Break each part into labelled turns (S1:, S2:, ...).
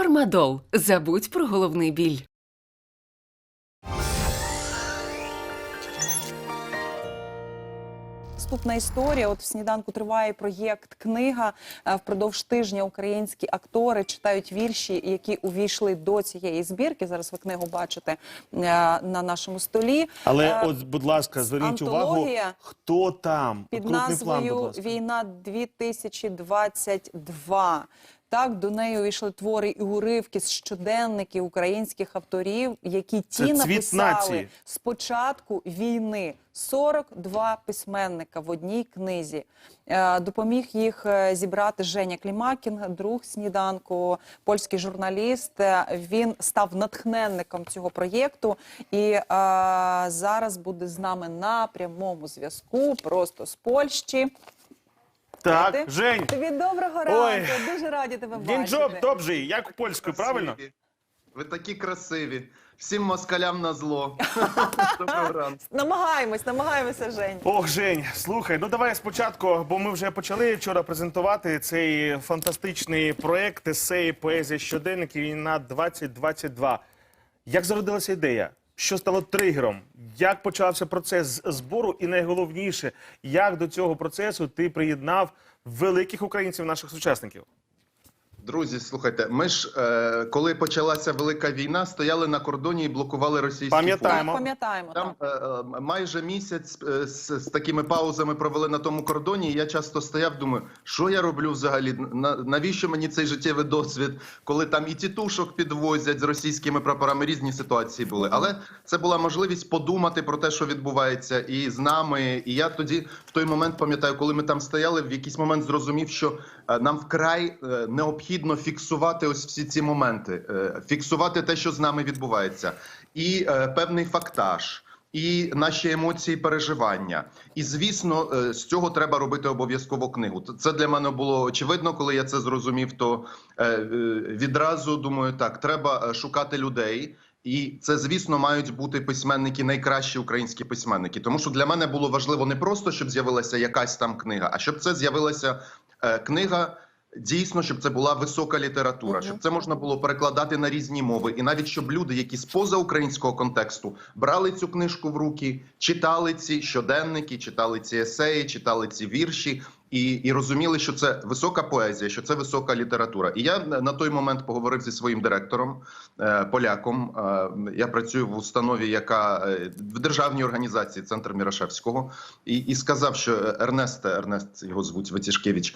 S1: Фармадол. Забудь про головний біль.
S2: Наступна історія. От в сніданку триває проєкт книга. Е, Впродовж тижня українські актори читають вірші, які увійшли до цієї збірки. Зараз ви книгу бачите е, на нашому столі.
S3: Але
S2: Е,
S3: от, будь ласка, зверніть увагу, хто там
S2: під
S3: Крупний план,
S2: назвою
S3: будь ласка.
S2: Війна 2022. Так, до неї увійшли твори і уривки з щоденників українських авторів, які ті
S3: цвіт
S2: написали з початку війни. 42 письменника в одній книзі. Е, Допоміг їх е, зібрати Женя Клімакін, друг сніданку, польський журналіст. Е, Він став натхненником цього проєкту і е, зараз буде з нами на прямому зв'язку, просто з Польщі.
S3: Так,
S2: Ти?
S3: Жень,
S2: Тобі доброго
S3: Ой.
S2: ранку. Дуже раді тебе
S3: Дінджоб,
S2: бачити.
S3: добрий, як польською, правильно?
S4: Красиві. Ви такі красиві. Всім москалям на зло. Доброго ранку.
S2: Намагаємось, намагаємося, Жень.
S3: Ох, Жень, слухай, ну давай спочатку, бо ми вже почали вчора презентувати цей фантастичний проект есеї поезія щоденників війна 2022. Як зародилася ідея? Що стало тригером? Як почався процес збору? І найголовніше, як до цього процесу ти приєднав великих українців, наших сучасників?
S4: Друзі, слухайте, ми ж е, коли почалася велика війна, стояли на кордоні і блокували російський
S3: Пам'ятаємо.
S2: Пам'ятаємо.
S4: Там е, е, майже місяць е, з, з такими паузами провели на тому кордоні. І я часто стояв, думаю, що я роблю взагалі? На, навіщо мені цей життєвий досвід, коли там і тітушок підвозять з російськими прапорами? Різні ситуації були. Але це була можливість подумати про те, що відбувається, і з нами. І я тоді, в той момент, пам'ятаю, коли ми там стояли, в якийсь момент зрозумів, що е, нам вкрай е, необхідно фіксувати ось всі ці моменти, е, фіксувати те, що з нами відбувається, і е, певний фактаж. І наші емоції, переживання, і звісно, е, з цього треба робити обов'язково книгу. Це для мене було очевидно, коли я це зрозумів. То відразу думаю, так треба шукати людей, і це, звісно, мають бути письменники, найкращі українські письменники. Тому що для мене було важливо не просто, щоб з'явилася якась там книга, а щоб це з'явилася книга. Дійсно, щоб це була висока література,
S2: Мгм.
S4: щоб це можна було перекладати на різні мови, і навіть щоб люди, які з поза українського контексту брали цю книжку в руки, читали ці щоденники, читали ці есеї, читали ці вірші. І, і розуміли, що це висока поезія, що це висока література. І я на той момент поговорив зі своїм директором, е, поляком. Е, я працюю в установі, яка е, в державній організації Центр Мірошевського, і, і сказав, що е, Ернесте, Ернест його звуть Витішкевич,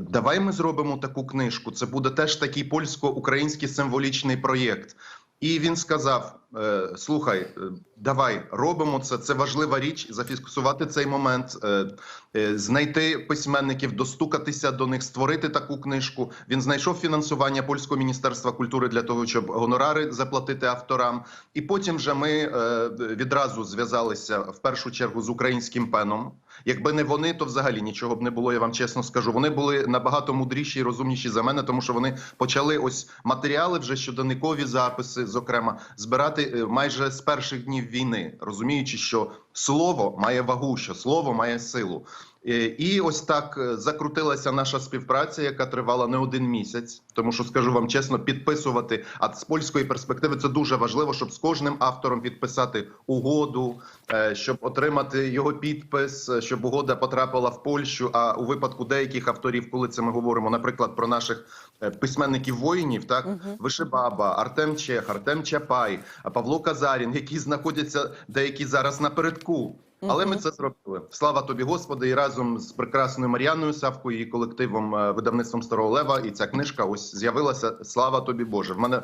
S4: давай ми зробимо таку книжку. Це буде теж такий польсько-український символічний проєкт. І він сказав: е, слухай, е, давай робимо це. Це важлива річ. Зафіксувати цей момент, е, знайти письменників, достукатися до них, створити таку книжку. Він знайшов фінансування польського міністерства культури для того, щоб гонорари заплатити авторам. І потім вже ми відразу зв'язалися в першу чергу з українським пеном. Якби не вони, то взагалі нічого б не було. Я вам чесно скажу. Вони були набагато мудріші і розумніші за мене, тому що вони почали ось матеріали, вже щоденникові записи, зокрема, збирати е, майже з перших днів війни, розуміючи, що слово має вагу, що слово має силу. Е, І ось так е, закрутилася наша співпраця, яка тривала не один місяць. Тому що скажу вам чесно, підписувати. А з польської перспективи це дуже важливо, щоб з кожним автором підписати угоду, е, щоб отримати його підпис, щоб угода потрапила в Польщу. А у випадку деяких авторів, коли це ми говоримо, наприклад, про наших е, письменників воїнів, так Вишибаба, Артем Чех, Артем Чапай, Павло Казарін, які знаходяться деякі зараз напередку. Але ми це зробили. Слава тобі, Господи, і разом з прекрасною Мар'яною Савкою і колективом е, видавництвом Старого Лева. І ця книжка ось з'явилася. Слава тобі, Боже. В мене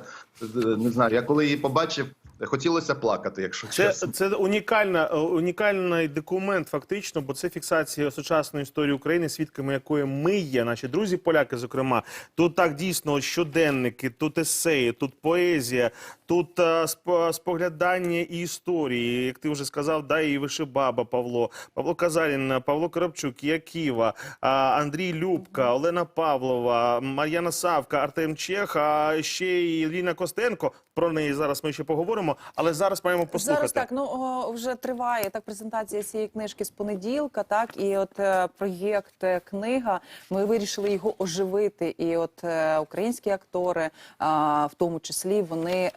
S4: е, не знаю. Я коли її побачив, хотілося плакати, якщо
S3: Це,
S4: чесно.
S3: це унікальна, е, унікальний документ, фактично, бо це фіксація сучасної історії України, свідками якої ми є, наші друзі поляки, зокрема. Тут так дійсно щоденники, тут есеї, тут поезія, тут е, сп- споглядання і історії. Як ти вже сказав, да, і Вишибаба Павло, Павло Казарін, Павло Коробчук, Яківа, а, Андрій Любка, Олена Павлова, Мар'яна Савка, Артем Чех, а ще й Ліна Костенко. Про неї зараз ми ще поговоримо. Окремо, але зараз маємо послухати.
S2: Зараз так, ну вже триває так презентація цієї книжки з понеділка. Так і от е, проєкт е, книга. Ми вирішили його оживити. І от е, українські актори, в тому числі, вони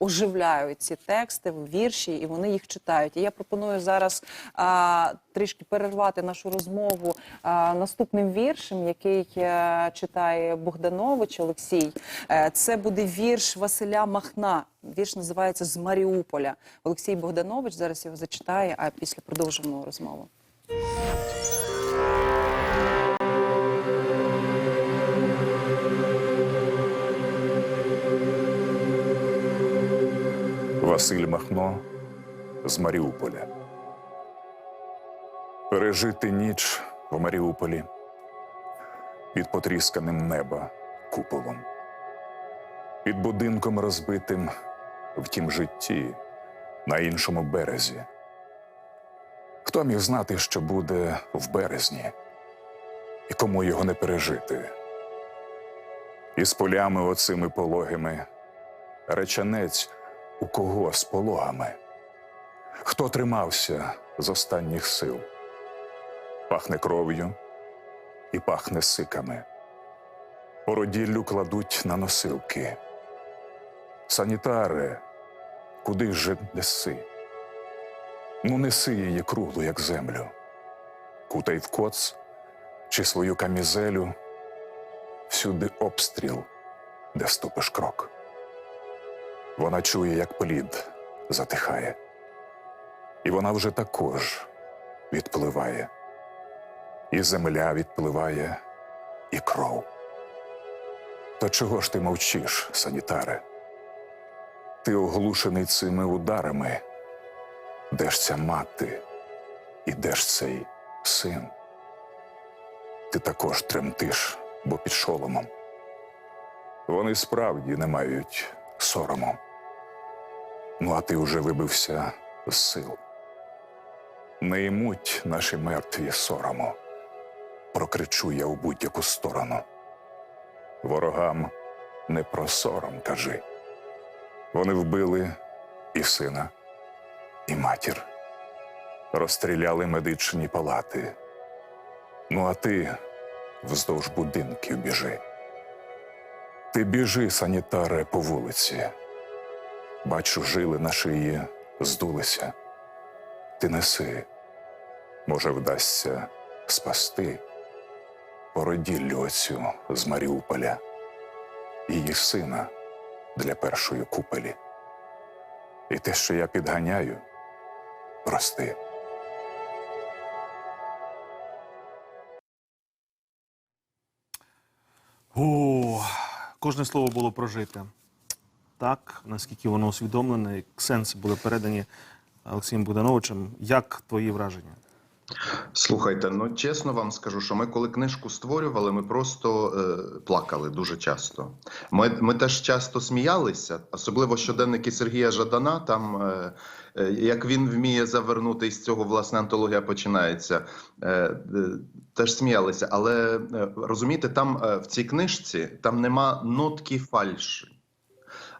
S2: оживляють ці тексти, вірші, і вони їх читають. І я пропоную зараз трішки перервати нашу розмову наступним віршем, який е, читає Богданович Олексій. Е, Це буде вірш Василя Махна. Вірш називається З Маріуполя. Олексій Богданович зараз його зачитає, а після продовжимо розмову.
S5: Василь Махно з Маріуполя. Пережити ніч в Маріуполі під потрісканим неба куполом, під будинком розбитим в тім житті на іншому березі. Хто міг знати, що буде в березні, і кому його не пережити? І з полями оцими пологими речанець у кого з пологами? Хто тримався з останніх сил? Пахне кров'ю і пахне сиками. Породіллю кладуть на носилки. Санітари, куди ж неси? Ну, неси її круглу, як землю. Кутай в коц чи свою камізелю, всюди обстріл, де ступиш крок. Вона чує, як плід затихає, і вона вже також відпливає, і земля відпливає, і кров. То чого ж ти мовчиш, санітаре? Ти оглушений цими ударами. Де ж ця мати, і де ж цей син? Ти також тремтиш, бо під шоломом. Вони справді не мають сорому. Ну, а ти вже вибився з сил. Не ймуть наші мертві сорому, прокричу я у будь-яку сторону. Ворогам не про сором кажи. Вони вбили і сина, і матір, розстріляли медичні палати. Ну, а ти вздовж будинків біжи. Ти біжи, санітаре, по вулиці. Бачу, жили на шиї здулися. Ти неси, може, вдасться спасти породіллю оцю з Маріуполя, її сина для першої купелі. І те, що я підганяю, прости.
S3: О, кожне слово було прожите. Так, наскільки воно усвідомлене, як сенси були передані Олексієм Будановичем. Як твої враження?
S4: Слухайте, ну чесно вам скажу, що ми коли книжку створювали, ми просто е, плакали дуже часто. Ми, ми теж часто сміялися, особливо щоденники Сергія Жадана. Там е, е, як він вміє завернути із цього власне антологія починається. Е, е, теж сміялися. Але е, розумієте, там е, в цій книжці там нема нотки фальші.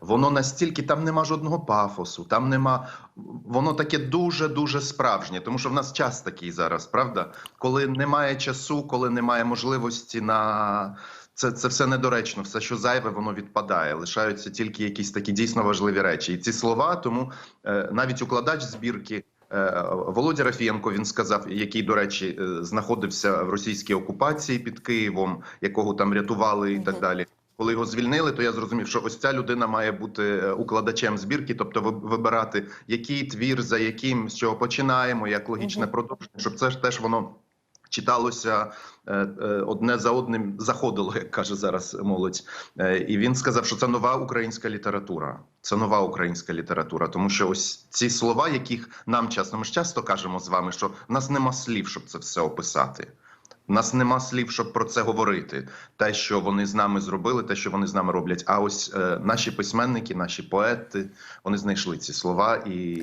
S4: Воно настільки там нема жодного пафосу, там нема. Воно таке дуже дуже справжнє, тому що в нас час такий зараз, правда? Коли немає часу, коли немає можливості на це, це все недоречно, все, що зайве, воно відпадає. Лишаються тільки якісь такі дійсно важливі речі. І ці слова, тому е, навіть укладач збірки. е, Володя Рафієнко він сказав, який, до речі, е, знаходився в російській окупації під Києвом, якого там рятували і так далі. Коли його звільнили, то я зрозумів, що ось ця людина має бути е, укладачем збірки, тобто вибирати, який твір, за яким, з чого починаємо, як логічне продовження, щоб це ж теж воно читалося е, е, одне за одним, заходило, як каже зараз молодь. І він сказав, що це нова українська література. Це нова українська література, тому що ось ці слова, яких нам часто ми ж часто кажемо з вами, що в нас нема слів, щоб це все описати. У нас нема слів, щоб про це говорити. Те, що вони з нами зробили, те, що вони з нами роблять. А ось е, наші письменники, наші поети, вони знайшли ці слова і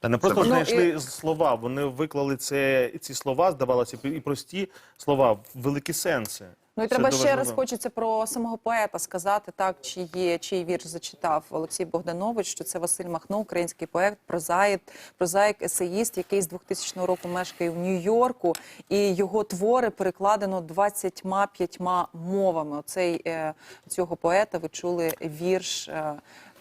S3: Та не
S4: це
S3: просто
S4: ну,
S3: знайшли слова, вони виклали це, ці слова, здавалося, і прості слова, в великі сенси.
S2: Ну і треба ще раз хочеться про самого поета сказати, так чи є чий вірш зачитав Олексій Богданович, що це Василь Махно, український поет, прозаїк, прозаїк, есеїст, який з 2000 року мешкає в Нью-Йорку, і його твори перекладено 25 мовами. Оцей е, цього поета ви чули вірш.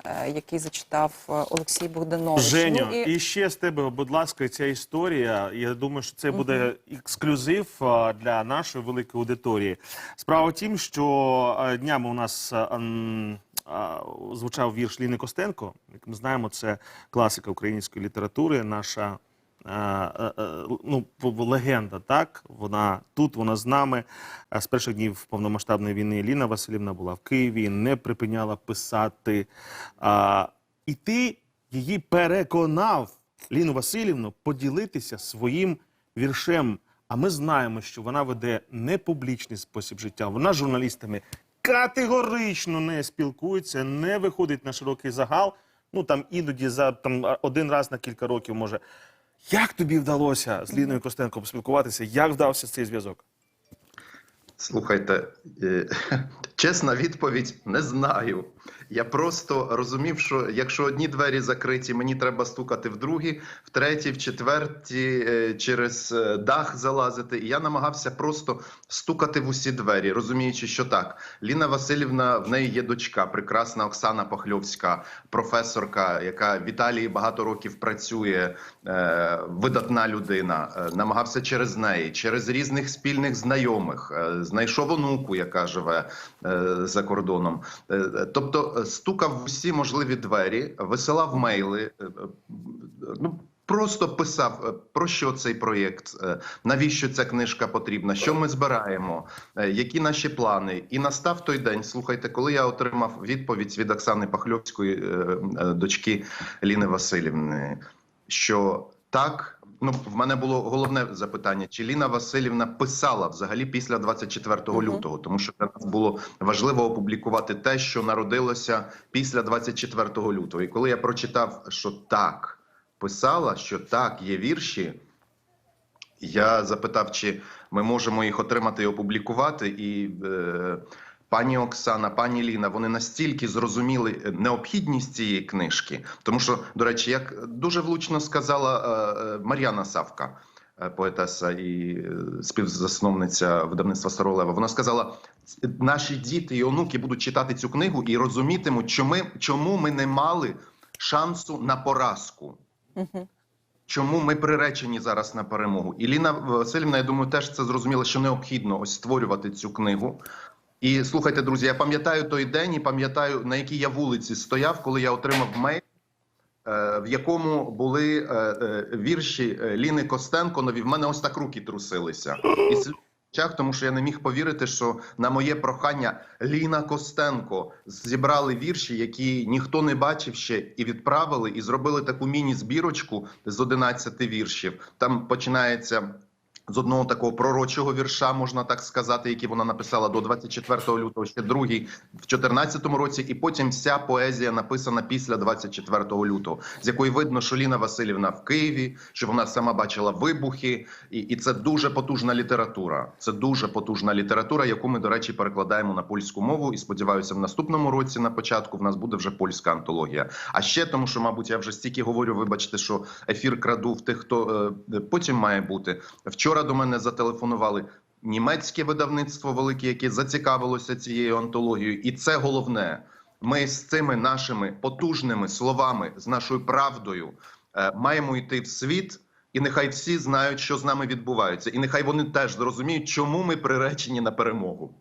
S2: Е, е, Який зачитав е, Олексій Богданович.
S3: Женю,
S2: Ну,
S3: і... ще з тебе, будь ласка, ця історія. Я думаю, що це буде ексклюзив для нашої великої аудиторії. Справа в тім, що днями у нас звучав вірш Ліни Костенко. Як ми знаємо, це класика української літератури, наша. А, е, е, Ну, легенда, так вона тут, вона з нами. З перших днів повномасштабної війни Ліна Васильівна була в Києві, не припиняла писати. І ти її переконав, Ліну Васильівну, поділитися своїм віршем. А ми знаємо, що вона веде непублічний спосіб життя. Вона з журналістами категорично не спілкується, не виходить на широкий загал. Ну там іноді за там один раз на кілька років може. Як тобі вдалося з Ліною Костенко поспілкуватися? Як вдався цей зв'язок?
S4: Слухайте, е, чесна відповідь не знаю. Я просто розумів, що якщо одні двері закриті, мені треба стукати в другі, в треті, в четверті, е, через е, дах залазити. І я намагався просто стукати в усі двері, розуміючи, що так. Ліна Васильівна, в неї є дочка, прекрасна Оксана Пахльовська, професорка, яка в Італії багато років працює, е, видатна людина. Намагався через неї, через різних спільних знайомих. Знайшов онуку, яка живе за кордоном. Е, е, тобто е, стукав в усі можливі двері, висилав мейли. е, е, Ну, Просто писав е, про що цей проєкт, е, навіщо ця книжка потрібна, що ми збираємо, е, які наші плани. І настав той день. Слухайте, коли я отримав відповідь від Оксани Пахльовської, е, е, дочки Ліни Васильівни, що так. Ну, в мене було головне запитання: чи Ліна Васильівна писала взагалі після 24
S2: Мгм.
S4: лютого? Тому що для нас було важливо опублікувати те, що народилося після 24 лютого. І коли я прочитав, що так писала, що так, є вірші. Я запитав, чи ми можемо їх отримати і опублікувати. І е, пані Оксана, пані Ліна, вони настільки зрозуміли необхідність цієї книжки, тому що, до речі, як дуже влучно сказала е, е, Мар'яна Савка, е, поетеса і е, співзасновниця видавництва Старолева, вона сказала: наші діти і онуки будуть читати цю книгу і розумітимуть, чому, чому ми не мали шансу на поразку. Чому ми приречені зараз на перемогу? І Ліна Васильівна, я думаю, теж це зрозуміла, що необхідно ось створювати цю книгу. І слухайте, друзі, я пам'ятаю той день і пам'ятаю, на якій я вулиці стояв, коли я отримав мейл, е, в якому були е, е, вірші Ліни Костенко. Нові в мене ось так руки трусилися. І очах, тому що я не міг повірити, що на моє прохання Ліна Костенко зібрали вірші, які ніхто не бачив ще, і відправили, і зробили таку міні-збірочку з 11 віршів. Там починається. З одного такого пророчого вірша, можна так сказати, який вона написала до 24 лютого, ще другий в 14 році, і потім вся поезія написана після 24 лютого, з якої видно, що Ліна Васильівна в Києві, що вона сама бачила вибухи, і, і це дуже потужна література. Це дуже потужна література, яку ми, до речі, перекладаємо на польську мову. І сподіваюся, в наступному році на початку в нас буде вже польська антологія. А ще тому, що, мабуть, я вже стільки говорю, вибачте, що ефір краду в тих, хто е, потім має бути. Вчора до мене зателефонували німецьке видавництво велике, яке зацікавилося цією антологією, і це головне. Ми з цими нашими потужними словами, з нашою правдою, е, маємо йти в світ. І нехай всі знають, що з нами відбувається, і нехай вони теж зрозуміють, чому ми приречені на перемогу.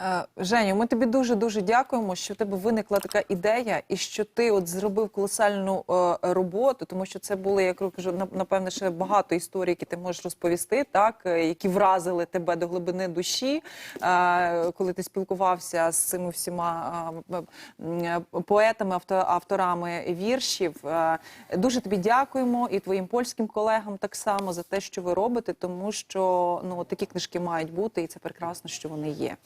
S2: Е, Женю, ми тобі дуже дуже дякуємо, що в тебе виникла така ідея, і що ти от зробив колосальну е, роботу, тому що це були, як кажу, напевне, ще багато історій, які ти можеш розповісти, так е, які вразили тебе до глибини душі, е, коли ти спілкувався з цими всіма е, поетами, авто- авторами віршів. Е, Дуже тобі дякуємо і твоїм польським колегам так само за те, що ви робите, тому що ну такі книжки мають бути, і це прекрасно, що вони є.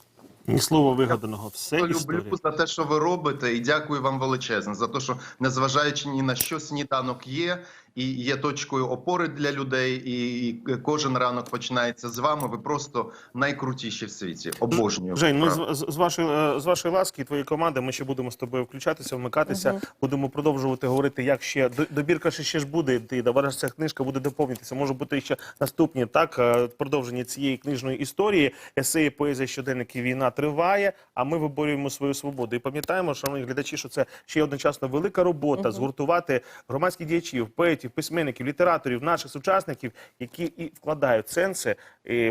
S3: Ні слова вигаданого, все історія.
S4: люблю за те, що ви робите, і дякую вам величезне за те, що незважаючи ні на що сніданок є, і є точкою опори для людей. І, кожен ранок починається з вами. Ви просто найкрутіші в світі. Обожнюю.
S3: Жень, ну з, з, з вашої е, з вашої ласки і твоєї команди ми ще будемо з тобою включатися, вмикатися. Будемо продовжувати говорити, як ще до- добірка ще, ще ж буде йти. Давай ця книжка буде доповнитися. Може бути ще наступні так е, продовження цієї книжної історії. Есеї, поезія, щоденники, війна триває. А ми виборюємо свою свободу. І пам'ятаємо, шановні глядачі, що це ще одночасно велика робота згуртувати громадських діячів, поетів, письменників, літераторів, наших сучасників, які і вкладають сенси,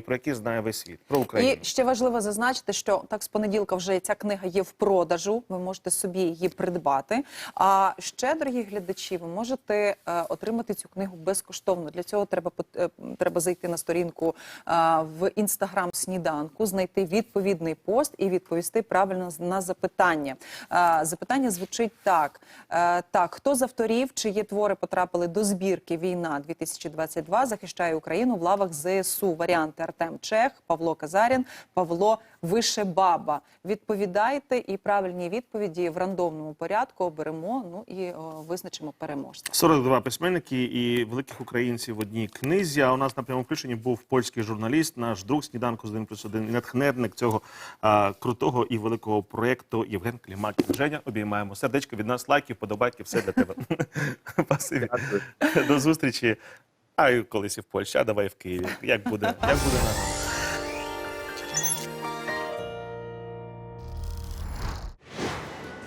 S3: про які знає весь світ. Про Україну.
S2: І ще важливо зазначити, що так з понеділка вже ця книга є в продажу. Ви можете собі її придбати. А ще, дорогі глядачі, ви можете е, отримати цю книгу безкоштовно. Для цього треба е, треба зайти на сторінку е, в інстаграм сніданку, знайти відповідний пост і відповісти правильно на запитання. Запитання звучить так: так, хто з авторів, чиї твори потрапили до збірки Війна 2022 захищає Україну в лавах ЗСУ. Варіанти Артем Чех, Павло Казарін, Павло Вишебаба. Відповідайте і правильні відповіді в рандомному порядку оберемо. Ну і о, визначимо переможця.
S3: 42 письменники і великих українців в одній книзі. А у нас на прямому включенні був польський журналіст, наш друг сніданку з 1 плюс 1 і натхненник цього а, крутого і великого проєкту Євген Клімакін. Женя, обіймаємо сердечко від нас, лайки, подобайки, все для тебе. Спасибі. До зустрічі. А й колись і в Польщі, а давай в Києві. Як буде? Як буде нас?